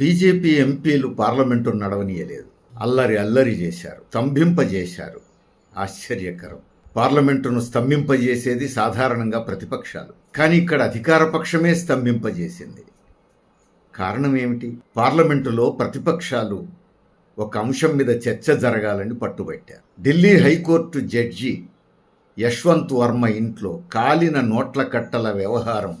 BJP ఎంపీలు parliament నడవనీయలేదు. అల్లరి అల్లరి చేశారు. స్తంభింపజేశారు. ఆశ్చర్యకరం. పార్లమెంటును స్తంభింపజేసేది సాధారణంగా ప్రతిపక్షాలు. కానీ ఇక్కడ అధికార పక్షమే స్తంభింపజేసింది. కారణం ఏమిటి? పార్లమెంటులో ప్రతిపక్షాలు ఒక అంశం మీద చర్చ జరగాలని పట్టుబట్టారు. Delhi high court judge Yashwant Varma ఇంట్లో కాలిన నోట్ల కట్టల వ్యవహారం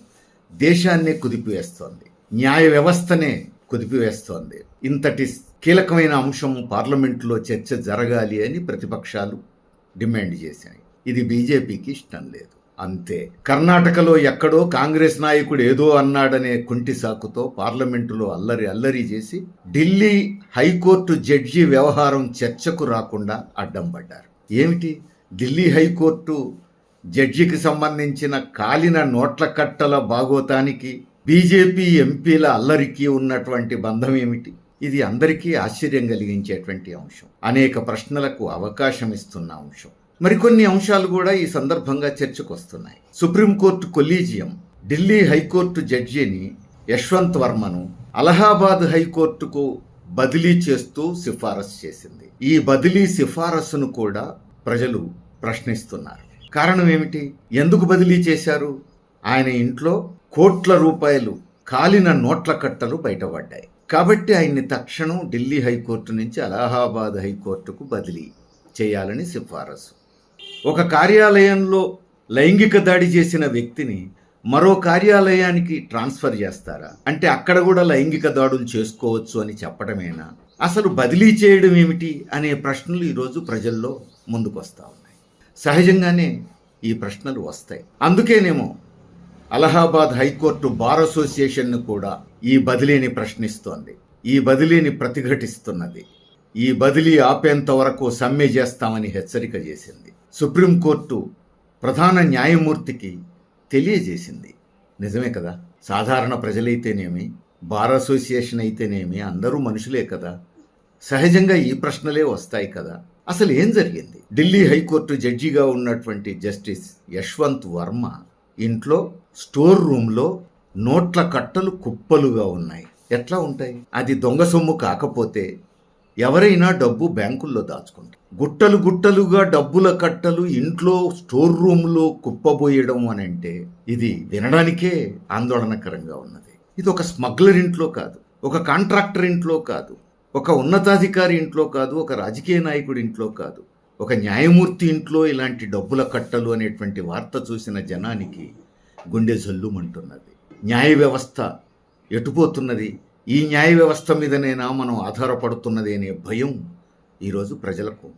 దేశాన్నే కుదిపివేస్తోంది. న్యాయ వ్యవస్థనే కుదిపివేస్తోంది. ఇంతటి కీలకమైన అంశం పార్లమెంటులో చర్చ జరగాలి అని ప్రతిపక్షాలు డిమాండ్ చేశాయి. ఇది బీజేపీకి ఇష్టం లేదు. అంతే. కర్ణాటకలో ఎక్కడో కాంగ్రెస్ నాయకుడు ఏదో అన్నాడనే కుంటి సాకుతో పార్లమెంటులో అల్లరి అల్లరి చేసి ఢిల్లీ హైకోర్టు జడ్జి వ్యవహారం చర్చకు రాకుండా అడ్డం పడ్డారు. ఏమిటి? ఢిల్లీ హైకోర్టు జడ్జికి సంబంధించిన కాలిన నోట్ల కట్టల బాగోతానికి బీజేపీ ఎంపీల అల్లరికి ఉన్నటువంటి బంధం ఏమిటి? ఇది అందరికీ ఆశ్చర్యం కలిగించేటువంటి అంశం. అనేక ప్రశ్నలకు అవకాశం ఇస్తున్న అంశం. మరికొన్ని అంశాలు కూడా ఈ సందర్భంగా చర్చకు వస్తున్నాయి Supreme Court collegium Delhi high court జడ్జిని Yashwant వర్మను అలహాబాద్ హైకోర్టుకు బదిలీ చేస్తూ సిఫారసు చేసింది. ఈ బదిలీ సిఫారసును కూడా ప్రజలు ప్రశ్నిస్తున్నారు. కారణం ఏమిటి? ఎందుకు బదిలీ చేశారు? ఆయన ఇంట్లో కోట్ల రూపాయలు కాలిన నోట్ల కట్టలు బయటపడ్డాయి. కాబట్టి ఆయన్ని తక్షణం ఢిల్లీ హైకోర్టు నుంచి అలహాబాద్ హైకోర్టుకు బదిలీ చేయాలని సిఫారసు. ఒక కార్యాలయంలో లైంగిక దాడి చేసిన వ్యక్తిని మరో కార్యాలయానికి ట్రాన్స్ఫర్ చేస్తారా? అంటే అక్కడ కూడా లైంగిక దాడులు చేసుకోవచ్చు అని చెప్పడమేనా? అసలు బదిలీ చేయడం ఏమిటి అనే ప్రశ్నలు ఈరోజు ప్రజల్లో ముందుకొస్తా ఉన్నాయి. సహజంగానే ఈ ప్రశ్నలు వస్తాయి. అందుకేనేమో అలహాబాద్ హైకోర్టు బార్ అసోసియేషన్ను కూడా ఈ బదిలీని ప్రశ్నిస్తోంది. ఈ బదిలీని ప్రతిఘటిస్తున్నది. ఈ బదిలీ ఆపేంత వరకు సమ్మె చేస్తామని హెచ్చరిక చేసింది. సుప్రీంకోర్టు ప్రధాన న్యాయమూర్తికి తెలియజేసింది. నిజమే కదా? సాధారణ ప్రజలైతేనేమి? బార్ అసోసియేషన్ అయితేనేమి? అందరూ మనుషులే కదా? సహజంగా ఈ ప్రశ్నలే వస్తాయి కదా? అసలు ఏం జరిగింది? ఢిల్లీ హైకోర్టు జడ్జిగా ఉన్నటువంటి జస్టిస్ యశ్వంత్ వర్మ ఇంట్లో స్టోర్ రూమ్లో నోట్ల కట్టలు కుప్పలుగా ఉన్నాయి. ఎట్లా ఉంటాయి? అది దొంగ సొమ్ము కాకపోతే ఎవరైనా డబ్బు బ్యాంకుల్లో దాచుకుంటారు. గుట్టలు గుట్టలుగా డబ్బుల కట్టలు ఇంట్లో స్టోర్ రూమ్లో కుప్పబోయడం అని అంటే ఇది వినడానికే ఆందోళనకరంగా ఉన్నది. ఇది ఒక స్మగ్లర్ ఇంట్లో కాదు ఒక కాంట్రాక్టర్ ఇంట్లో కాదు ఒక ఉన్నతాధికారి ఇంట్లో కాదు ఒక రాజకీయ నాయకుడి ఇంట్లో కాదు. ఒక న్యాయమూర్తి ఇంట్లో ఇలాంటి డబ్బుల కట్టలు అనేటువంటి వార్త చూసిన జనానికి గుండె జల్లుమంటున్నది. న్యాయ వ్యవస్థ ఎటుపోతున్నది? ఈ న్యాయ వ్యవస్థ మీదనైనా మనం ఆధారపడుతున్నది అనే భయం ఈరోజు ప్రజలకు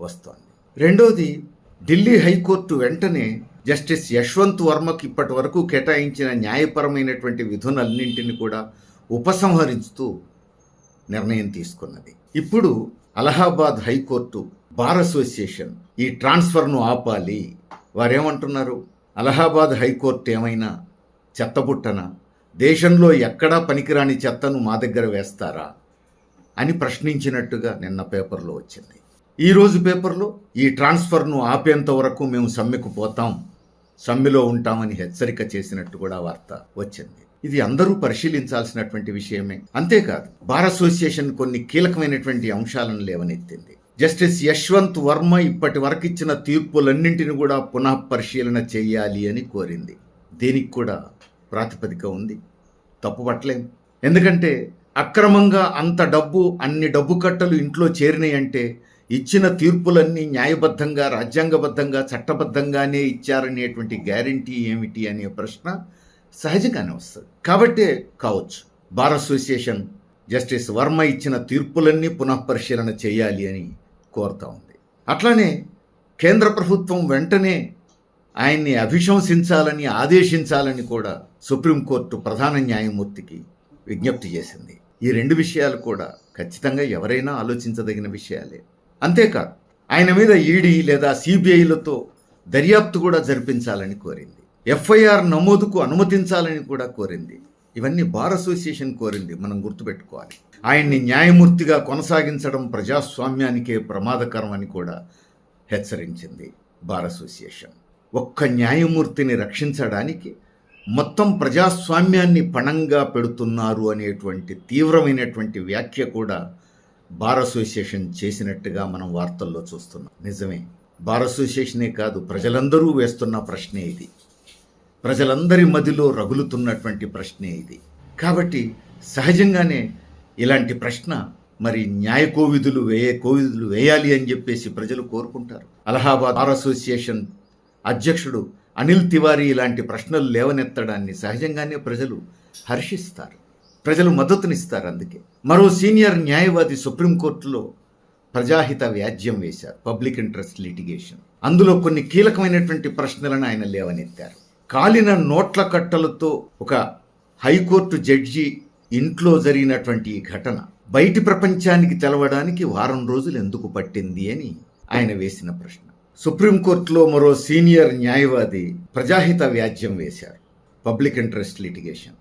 వస్తోంది. రెండోది ఢిల్లీ హైకోర్టు వెంటనే జస్టిస్ యశ్వంత్ వర్మకి ఇప్పటి వరకు కేటాయించిన న్యాయపరమైనటువంటి విధులన్నింటిని కూడా ఉపసంహరిస్తూ నిర్ణయం తీసుకున్నది. ఇప్పుడు అలహాబాద్ హైకోర్టు బార్ అసోసియేషన్ ఈ ట్రాన్స్ఫర్ను ఆపాలి. వారేమంటున్నారు? అలహాబాద్ హైకోర్టు ఏమైనా చెత్తబుట్టన దేశంలో ఎక్కడా పనికిరాని చెత్తను మా దగ్గర వేస్తారా? అని ప్రశ్నించినట్టుగా నిన్న పేపర్లో వచ్చింది. ఈరోజు పేపర్లో ఈ ట్రాన్స్ఫర్ను ఆపేంత వరకు మేము సమ్మెకు పోతాం సమ్మెలో ఉంటామని హెచ్చరిక చేసినట్టు కూడా వార్త వచ్చింది. ఇది అందరూ పరిశీలించాల్సినటువంటి విషయమే. అంతేకాదు బార్ అసోసియేషన్ కొన్ని కీలకమైనటువంటి అంశాలను లేవనెత్తింది. జస్టిస్ యశ్వంత్ వర్మ ఇప్పటి వరకు ఇచ్చిన తీర్పులన్నింటిని కూడా పునః పరిశీలన చేయాలి అని కోరింది. దీనికి కూడా ప్రాతిపదిక ఉంది. తప్పు పట్టలేం. ఎందుకంటే అక్రమంగా అంత డబ్బు అన్ని డబ్బు కట్టలు ఇంట్లో చేరినాయంటే ఇచ్చిన తీర్పులన్నీ న్యాయబద్ధంగా రాజ్యాంగబద్ధంగా చట్టబద్ధంగానే ఇచ్చారనేటువంటి గ్యారంటీ ఏమిటి అనే ప్రశ్న సహజంగానే వస్తుంది. కాబట్టే కావచ్చు. బార్ అసోసియేషన్ జస్టిస్ వర్మ ఇచ్చిన తీర్పులన్నీ పునఃపరిశీలన చేయాలి అని కోరుతా ఉంది. అట్లానే కేంద్ర ప్రభుత్వం వెంటనే ఆయన్ని అభిశంసించాలని ఆదేశించాలని కూడా సుప్రీంకోర్టు ప్రధాన న్యాయమూర్తికి విజ్ఞప్తి చేసింది. ఈ రెండు విషయాలు కూడా ఖచ్చితంగా ఎవరైనా ఆలోచించదగిన విషయాలే. అంతేకాదు ఆయన మీద ఈడీ లేదా సిబిఐలతో దర్యాప్తు కూడా జరిపించాలని కోరింది. ఎఫ్ఐఆర్ నమోదుకు అనుమతించాలని కూడా కోరింది. ఇవన్నీ బార్ అసోసియేషన్ కోరింది. మనం గుర్తుపెట్టుకోవాలి. ఆయన్ని న్యాయమూర్తిగా కొనసాగించడం ప్రజాస్వామ్యానికే ప్రమాదకరం అని కూడా హెచ్చరించింది బార్ అసోసియేషన్. ఒక్క న్యాయమూర్తిని రక్షించడానికి మొత్తం ప్రజాస్వామ్యాన్ని పణంగా పెడుతున్నారు అనేటువంటి తీవ్రమైనటువంటి వ్యాఖ్య కూడా బార్ అసోసియేషన్ చేసినట్టుగా మనం వార్తల్లో చూస్తున్నాం. నిజమే. బార్ అసోసియేషనే కాదు ప్రజలందరూ వేస్తున్న ప్రశ్నే ఇది. ప్రజలందరి మదిలో రగులుతున్నటువంటి ప్రశ్నే ఇది. కాబట్టి సహజంగానే ఇలాంటి ప్రశ్న మరి న్యాయ కోవిధులు వేయ కోవిధులు వేయాలి అని చెప్పేసి ప్రజలు కోరుకుంటారు. అలహాబాద్ బార్ అసోసియేషన్ అధ్యక్షుడు అనిల్ తివారీ ఇలాంటి ప్రశ్నలు లేవనెత్తడాన్ని సహజంగానే ప్రజలు హర్షిస్తారు. ప్రజలు మద్దతునిస్తారు అందుకే. మరో సీనియర్ న్యాయవాది సుప్రీంకోర్టులో ప్రజాహిత వ్యాజ్యం వేశారు పబ్లిక్ ఇంట్రెస్ట్ లిటిగేషన్. అందులో కొన్ని కీలకమైనటువంటి ప్రశ్నలను ఆయన లేవనెత్తారు. కాలిన నోట్ల కట్టలతో ఒక హైకోర్టు జడ్జి ఇంట్లో జరిగినటువంటి ఈ ఘటన బయటి ప్రపంచానికి తెలవడానికి వారం రోజులు ఎందుకు పట్టింది అని ఆయన వేసిన ప్రశ్న. సుప్రీంకోర్టులో మరో సీనియర్ న్యాయవాది ప్రజాహిత వ్యాజ్యం వేశారు పబ్లిక్ ఇంట్రెస్ట్ లిటిగేషన్.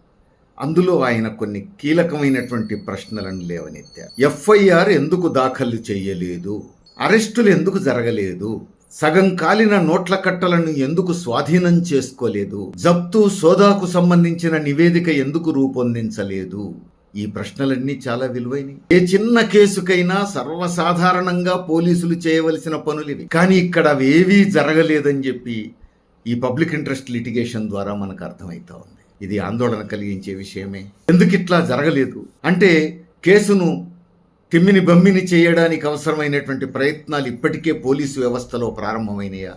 అందులో ఆయన కొన్ని కీలకమైనటువంటి ప్రశ్నలను లేవనెత్తారు. ఎఫ్ఐఆర్ ఎందుకు దాఖలు చేయలేదు? అరెస్టులు ఎందుకు జరగలేదు? సగం కాలిన నోట్ల కట్టలను ఎందుకు స్వాధీనం చేసుకోలేదు? జప్తు సోదాకు సంబంధించిన నివేదిక ఎందుకు రూపొందించలేదు? ఈ ప్రశ్నలన్నీ చాలా విలువైనవి. ఏ చిన్న కేసుకైనా సర్వసాధారణంగా పోలీసులు చేయవలసిన పనులు ఇవి కానీ ఇక్కడ అవేవీ జరగలేదని చెప్పి ఈ పబ్లిక్ ఇంట్రెస్ట్ లిటిగేషన్ ద్వారా మనకు అర్థమవుతా ఉంది. ఇది ఆందోళన కలిగించే విషయమే. ఎందుకు ఇట్లా జరగలేదు? అంటే కేసును తిమ్మిని బమ్మిని చేయడానికి అవసరమైనటువంటి ప్రయత్నాలు ఇప్పటికే పోలీసు వ్యవస్థలో ప్రారంభమైనయా?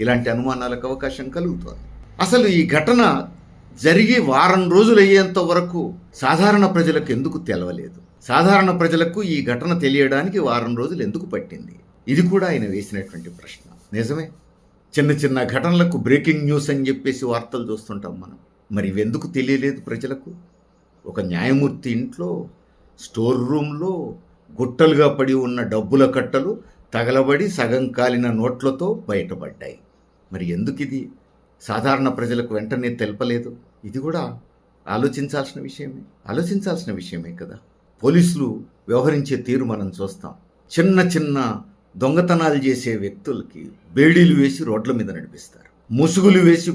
ఇలాంటి అనుమానాలకు అవకాశం కలుగుతోంది. అసలు ఈ ఘటన జరిగి వారం రోజులు అయ్యేంత వరకు సాధారణ ప్రజలకు ఎందుకు తెలవలేదు? సాధారణ ప్రజలకు ఈ ఘటన తెలియడానికి వారం రోజులు ఎందుకు పట్టింది? ఇది కూడా ఆయన వేసినటువంటి ప్రశ్న. నిజమే? చిన్న చిన్న ఘటనలకు బ్రేకింగ్ న్యూస్ అని చెప్పేసి వార్తలు చూస్తుంటాం మనం. మరి ఇవెందుకు తెలియలేదు ప్రజలకు? ఒక న్యాయమూర్తి ఇంట్లో స్టోర్ రూమ్లో గుట్టలుగా పడి ఉన్న డబ్బుల కట్టలు తగలబడి సగం కాలిన నోట్లతో బయటపడ్డాయి. మరి ఎందుకు ఇది సాధారణ ప్రజలకు వెంటనే తెలపలేదు. ఇది కూడా ఆలోచించాల్సిన విషయమే. ఆలోచించాల్సిన విషయమే కదా. పోలీసులు వ్యవహరించే తీరు మనం చూస్తాం. చిన్న చిన్న దొంగతనాలు చేసే వ్యక్తులకి బేడీలు వేసి రోడ్ల మీద నడిపిస్తారు. ముసుగులు వేసి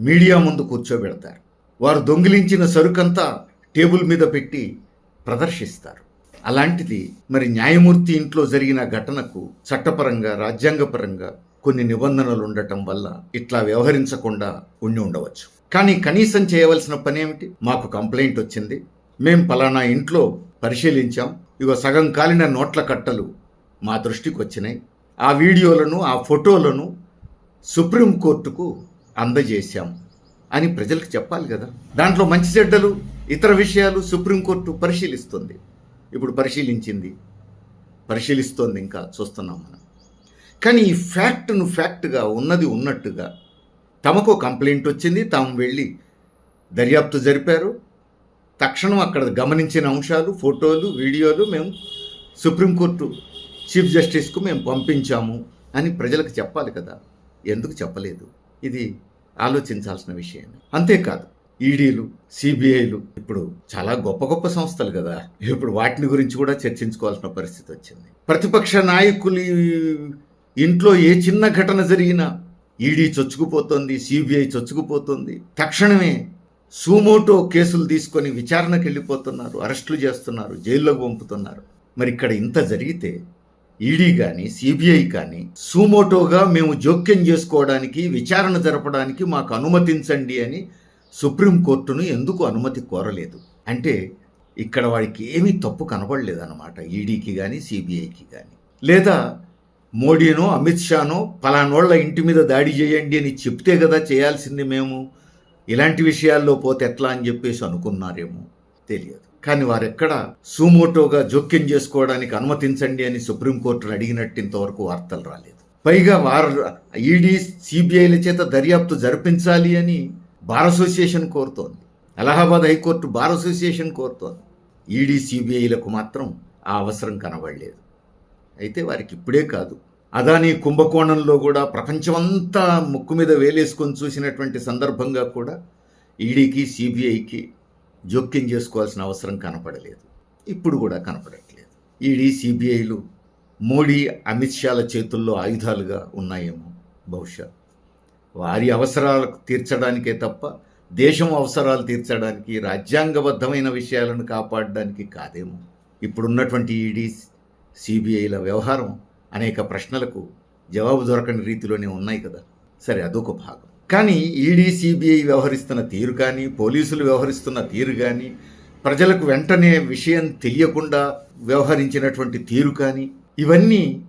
మీడియా ముందు కూర్చోబెడతారు. వారు దొంగిలించిన సరుకంతా టేబుల్ మీద పెట్టి ప్రదర్శిస్తారు. అలాంటిది మరి న్యాయమూర్తి ఇంట్లో జరిగిన ఘటనకు చట్టపరంగా రాజ్యాంగపరంగా కొన్ని నిబంధనలు ఉండటం వల్ల ఇట్లా వ్యవహరించకుండా ఉండి ఉండవచ్చు. కానీ కనీసం చేయవలసిన పని ఏమిటి మాకు కంప్లైంట్ వచ్చింది. మేం పలానా ఇంట్లో పరిశీలించాం. ఇగో సగం కాలిన నోట్ల కట్టలు మా దృష్టికి వచ్చినాయి. ఆ వీడియోలను ఆ ఫోటోలను సుప్రీంకోర్టుకు అందజేశాం అని ప్రజలకు చెప్పాలి కదా. దాంట్లో మంచి చెడ్డలు ఇతర విషయాలు సుప్రీంకోర్టు పరిశీలిస్తుంది. ఇప్పుడు పరిశీలించింది. పరిశీలిస్తోంది ఇంకా చూస్తున్నాం మనం. కానీ ఈ ఫ్యాక్ట్ను ఫ్యాక్ట్గా ఉన్నది ఉన్నట్టుగా తమకు కంప్లైంట్ వచ్చింది. తాము వెళ్ళి దర్యాప్తు జరిపారు. తక్షణం అక్కడ గమనించిన అంశాలు ఫోటోలు వీడియోలు మేము సుప్రీంకోర్టు చీఫ్ జస్టిస్కు మేము పంపించాము అని ప్రజలకు చెప్పాలి కదా. ఎందుకు చెప్పలేదు? ఇది ఆలోచించాల్సిన విషయమే. అంతేకాదు ఈడీలు సిబిఐలు ఇప్పుడు చాలా గొప్ప గొప్ప సంస్థలు కదా. ఇప్పుడు వాటిని గురించి కూడా చర్చించుకోవాల్సిన పరిస్థితి వచ్చింది. ప్రతిపక్ష నాయకులు ఇంట్లో ఏ చిన్న ఘటన జరిగినా ఈడీ చొచ్చుకుపోతుంది సిబిఐ చొచ్చుకుపోతుంది. తక్షణమే సూమోటో కేసులు తీసుకొని విచారణకు వెళ్ళిపోతున్నారు అరెస్టులు చేస్తున్నారు జైల్లోకి పంపుతున్నారు. మరి ఇక్కడ ఇంత జరిగితే ఈడీ కానీ సిబిఐ కానీ సూమోటోగా మేము జోక్యం చేసుకోవడానికి విచారణ జరపడానికి మాకు అనుమతించండి అని సుప్రీంకోర్టును ఎందుకు అనుమతి కోరలేదు? అంటే ఇక్కడ వాడికి ఏమీ తప్పు కనబడలేదన్నమాట. ఈడీకి కానీ సిబిఐకి కానీ లేదా మోడీనో అమిత్ షానో పలానోళ్ళ ఇంటి మీద దాడి చేయండి అని చెప్తే కదా చేయాల్సింది మేము. ఇలాంటి విషయాల్లో పోతే ఎట్లా అని చెప్పేసి అనుకున్నారేమో తెలియదు. కానీ వారెక్కడ సూమోటోగా జోక్యం చేసుకోవడానికి అనుమతించండి అని సుప్రీంకోర్టును అడిగినట్టు ఇంతవరకు వార్తలు రాలేదు. పైగా వారు ఈడీ సిబిఐల చేత దర్యాప్తు జరిపించాలి అని బార్ అసోసియేషన్ కోరుతోంది. Allahabad high court bar association కోరుతోంది. ఈడీ సిబిఐలకు మాత్రం ఆ అవసరం కనబడలేదు. అయితే వారికి ఇప్పుడే కాదు. అదానీ కుంభకోణంలో కూడా ప్రపంచమంతా ముక్కు మీద వేలేసుకొని చూసినటువంటి సందర్భంగా కూడా ఈడీకి సిబిఐకి జోక్యం చేసుకోవాల్సిన అవసరం కనపడలేదు. ఇప్పుడు కూడా కనపడట్లేదు. ఈడీ సిబిఐలు మోడీ అమిత్ షాల చేతుల్లో ఆయుధాలుగా ఉన్నాయేమో బహుశా. వారి అవసరాలకు తీర్చడానికే తప్ప దేశం అవసరాలు తీర్చడానికి రాజ్యాంగబద్ధమైన విషయాలను కాపాడడానికి కాదేమో. ఇప్పుడున్నటువంటి ఈడీ సిబిఐల వ్యవహారం అనేక ప్రశ్నలకు జవాబు దొరకని రీతిలోనే ఉన్నాయి కదా. సరే అదొక భాగం. కానీ ఈడీ సిబిఐ వ్యవహరిస్తున్న తీరు కానీ పోలీసులు వ్యవహరిస్తున్న తీరు కానీ ప్రజలకు వెంటనే విషయం తెలియకుండా వ్యవహరించినటువంటి తీరు కానీ ఇవన్నీ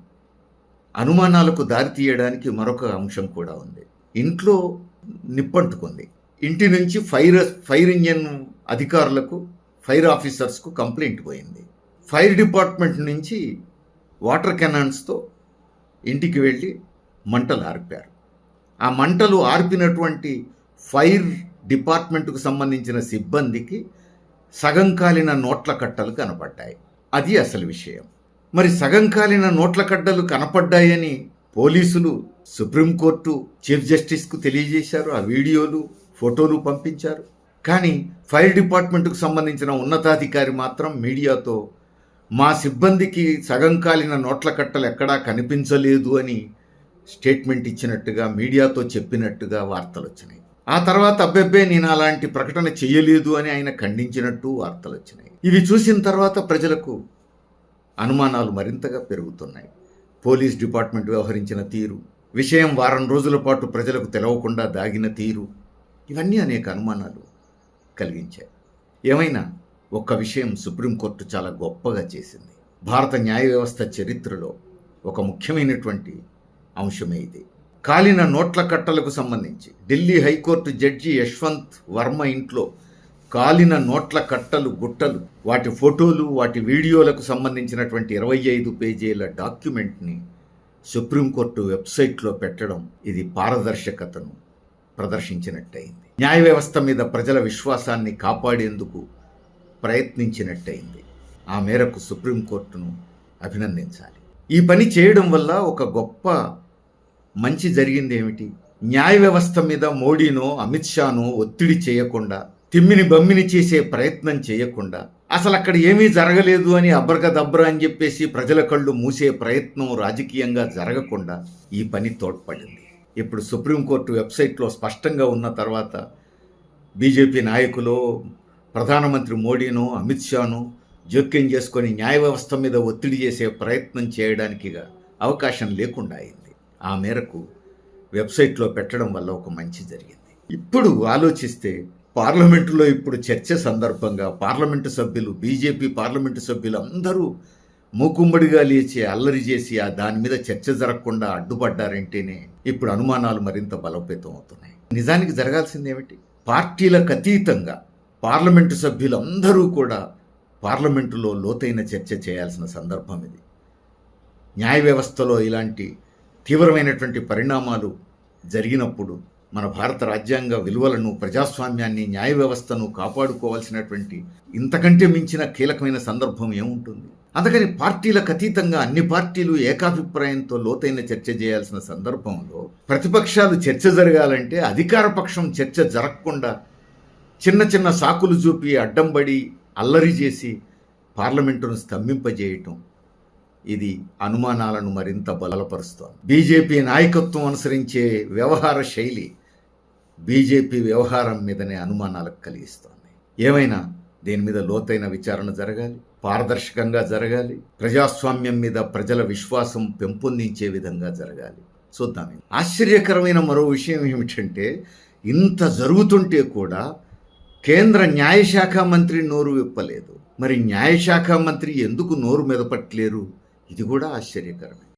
అనుమానాలకు దారితీయడానికి మరొక అంశం కూడా ఉంది. ఇంట్లో నిప్పంటుకుంది. ఇంటి నుంచి ఫైర్ ఫైర్ ఇంజన్ అధికారులకు ఫైర్ ఆఫీసర్స్కు కంప్లైంట్ పోయింది. ఫైర్ డిపార్ట్మెంట్ నుంచి వాటర్ కెనాన్స్తో ఇంటికి వెళ్ళి మంటలు ఆర్పారు. ఆ మంటలు ఆర్పినటువంటి ఫైర్ డిపార్ట్మెంట్కు సంబంధించిన సిబ్బందికి సగం కాలిన నోట్ల కట్టలు కనపడ్డాయి. అది అసలు విషయం. మరి సగం కాలిన నోట్ల కట్టలు కనపడ్డాయని పోలీసులు సుప్రీంకోర్టు చీఫ్ జస్టిస్కు తెలియజేశారు ఆ వీడియోలు ఫోటోలు పంపించారు. కానీ ఫైర్ డిపార్ట్మెంట్కు సంబంధించిన ఉన్నతాధికారి మాత్రం మీడియాతో మా సిబ్బందికి సగం కాలిన నోట్ల కట్టలు ఎక్కడా కనిపించలేదు అని స్టేట్మెంట్ ఇచ్చినట్టుగా మీడియాతో చెప్పినట్టుగా వార్తలు వచ్చినాయి ఆ తర్వాత అబ్బెబ్బే నేను అలాంటి ప్రకటన చేయలేదు అని ఆయన ఖండించినట్టు వార్తలు వచ్చినాయి ఇవి చూసిన తర్వాత ప్రజలకు అనుమానాలు మరింతగా పెరుగుతున్నాయి. పోలీస్ డిపార్ట్మెంట్ వ్యవహరించిన తీరు విషయం వారం రోజుల పాటు ప్రజలకు తెలవకుండా దాగిన తీరు ఇవన్నీ అనేక అనుమానాలు కలిగించాయి. ఏమైనా ఒక్క విషయం సుప్రీంకోర్టు చాలా గొప్పగా చేసింది. భారత న్యాయ వ్యవస్థ చరిత్రలో ఒక ముఖ్యమైనటువంటి అంశమే ఇది. కాలిన నోట్ల కట్టలకు సంబంధించి Delhi high court judge Yashwant Varma ఇంట్లో కాలిన నోట్ల కట్టలు గుట్టలు వాటి ఫోటోలు వాటి వీడియోలకు సంబంధించినటువంటి ఇరవై ఐదు పేజీల డాక్యుమెంట్ని సుప్రీంకోర్టు వెబ్సైట్లో పెట్టడం ఇది పారదర్శకతను ప్రదర్శించినట్టయింది. న్యాయ వ్యవస్థ మీద ప్రజల విశ్వాసాన్ని కాపాడేందుకు ప్రయత్నించినట్టయింది. ఆ మేరకు సుప్రీంకోర్టును అభినందించాలి. ఈ పని చేయడం వల్ల ఒక గొప్ప మంచి జరిగింది ఏమిటి న్యాయ వ్యవస్థ మీద మోడీనో అమిత్ షానో ఒత్తిడి చేయకుండా తిమ్మిని బమ్మిని చేసే ప్రయత్నం చేయకుండా అసలు అక్కడ ఏమీ జరగలేదు అని అబ్రకదబ్ర అని చెప్పేసి ప్రజల కళ్ళు మూసే ప్రయత్నం రాజకీయంగా జరగకుండా ఈ పని తోడ్పడింది. ఇప్పుడు సుప్రీంకోర్టు వెబ్సైట్లో స్పష్టంగా ఉన్న తర్వాత బీజేపీ నాయకులు ప్రధానమంత్రి మోడీను అమిత్ షాను జోక్యం చేసుకొని న్యాయ వ్యవస్థ మీద ఒత్తిడి చేసే ప్రయత్నం చేయడానికిగా అవకాశం లేకుండా అయింది. ఆ మేరకు వెబ్సైట్లో పెట్టడం వల్ల ఒక మంచి జరిగింది. ఇప్పుడు ఆలోచిస్తే పార్లమెంటులో ఇప్పుడు చర్చ సందర్భంగా పార్లమెంటు సభ్యులు బీజేపీ పార్లమెంటు సభ్యులు అందరూ మూకుమ్మడిగా లేచి అల్లరి చేసి ఆ దాని మీద చర్చ జరగకుండా అడ్డుపడ్డారంటేనే ఇప్పుడు అనుమానాలు మరింత బలోపేతం అవుతున్నాయి. నిజానికి జరగాల్సింది ఏమిటి? పార్టీలకు అతీతంగా పార్లమెంటు సభ్యులందరూ కూడా పార్లమెంటులో లోతైన చర్చ చేయాల్సిన సందర్భం ఇది. న్యాయ వ్యవస్థలో ఇలాంటి తీవ్రమైనటువంటి పరిణామాలు జరిగినప్పుడు మన భారత రాజ్యాంగ విలువలను ప్రజాస్వామ్యాన్ని న్యాయ వ్యవస్థను కాపాడుకోవాల్సినటువంటి ఇంతకంటే మించిన కీలకమైన సందర్భం ఏముంటుంది? అందుకని పార్టీలకు అతీతంగా అన్ని పార్టీలు ఏకాభిప్రాయంతో లోతైన చర్చ చేయాల్సిన సందర్భంలో ప్రతిపక్షాలు చర్చ జరగాలంటే అధికార పక్షం చర్చ జరగకుండా చిన్న చిన్న సాకులు చూపి అడ్డంబడి అల్లరి చేసి పార్లమెంటును స్తంభింపజేయటం ఇది అనుమానాలను మరింత బలపరుస్తోంది. బీజేపీ నాయకత్వం అనుసరించే వ్యవహార శైలి బీజేపీ వ్యవహారం మీదనే అనుమానాలకు కలిగిస్తోంది. ఏమైనా దీని మీద లోతైన విచారణ జరగాలి? పారదర్శకంగా జరగాలి? ప్రజాస్వామ్యం మీద ప్రజల విశ్వాసం పెంపొందించే విధంగా జరగాలి? చూద్దాం. ఆశ్చర్యకరమైన మరో విషయం ఏమిటంటే ఇంత జరుగుతుంటే కూడా కేంద్ర న్యాయశాఖ మంత్రి నోరు విప్పలేదు. మరి న్యాయశాఖ మంత్రి ఎందుకు నోరు మెదపట్లేరు? ఇది కూడా ఆశ్చర్యకరమే.